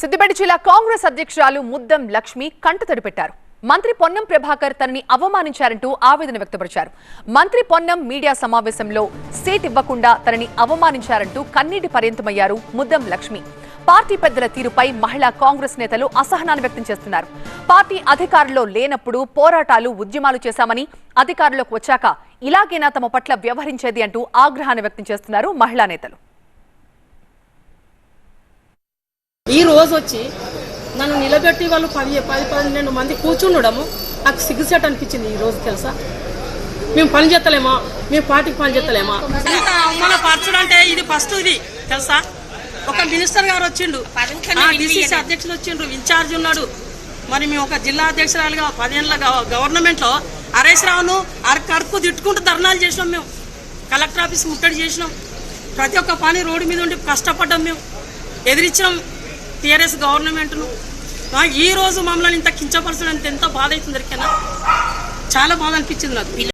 సిద్దిపేట జిల్లా కాంగ్రెస్ అధ్యక్షురాలు ముద్దం లక్ష్మి కంటతడి పెట్టారు మంత్రి పొన్నం ప్రభాకర్ తనని అవమానించారంటూ ఆవేదన వ్యక్తపరిచారు. మంత్రి పొన్నం మీడియా సమావేశంలో సీట్ ఇవ్వకుండా తనని అవమానించారంటూ కన్నీటి పర్యంతమయ్యారు ముద్దం లక్ష్మి. పార్టీ పెద్దల తీరుపై మహిళా కాంగ్రెస్ నేతలు అసహనాన్ని వ్యక్తం చేస్తున్నారు. పార్టీ అధికారంలో లేనప్పుడు పోరాటాలు ఉద్యమాలు చేశామని అధికారంలోకి వచ్చాక ఇలాగేనా తమ పట్ల వ్యవహరించేది అంటూ ఆగ్రహాన్ని వ్యక్తం చేస్తున్నారు మహిళా నేతలు. ఈ రోజు వచ్చి నన్ను నిలబెట్టి వాళ్ళు పది పది పన్నెండు మంది కూర్చుండడము నాకు సిగ్గుసేట్ అనిపించింది ఈ రోజు తెలుసా? మేము పని చేస్తలేమా మేము పార్టీకి పని చేస్తలేమా ఇంత అవమానపరచడం అంటే ఇది ఫస్ట్ ఇది తెలుసా? ఒక మినిస్టర్ గారు వచ్చిండు. డిసిసి అధ్యక్షులు వచ్చిండ్రు ఇన్ఛార్జ్ ఉన్నాడు. మరి మేము ఒక జిల్లా అధ్యక్షురాలుగా పదేళ్ళ గవర్నమెంట్లో హరీష్ రావును అరకు తిట్టుకుంటూ ధర్నాలు చేసినాం మేము. కలెక్టర్ ఆఫీస్ ముట్టడి చేసినాం. ప్రతి ఒక్క పని రోడ్డు మీద ఉండి కష్టపడ్డాం మేము. ఎదిరించినాం టీఆర్ఎస్ గవర్నమెంట్ను. ఆ, ఈ రోజు మమ్మల్ని ఇంత కించపరచడం ఎంత బాధ అవుతుంది చాలా బాధ అనిపించింది నాకు.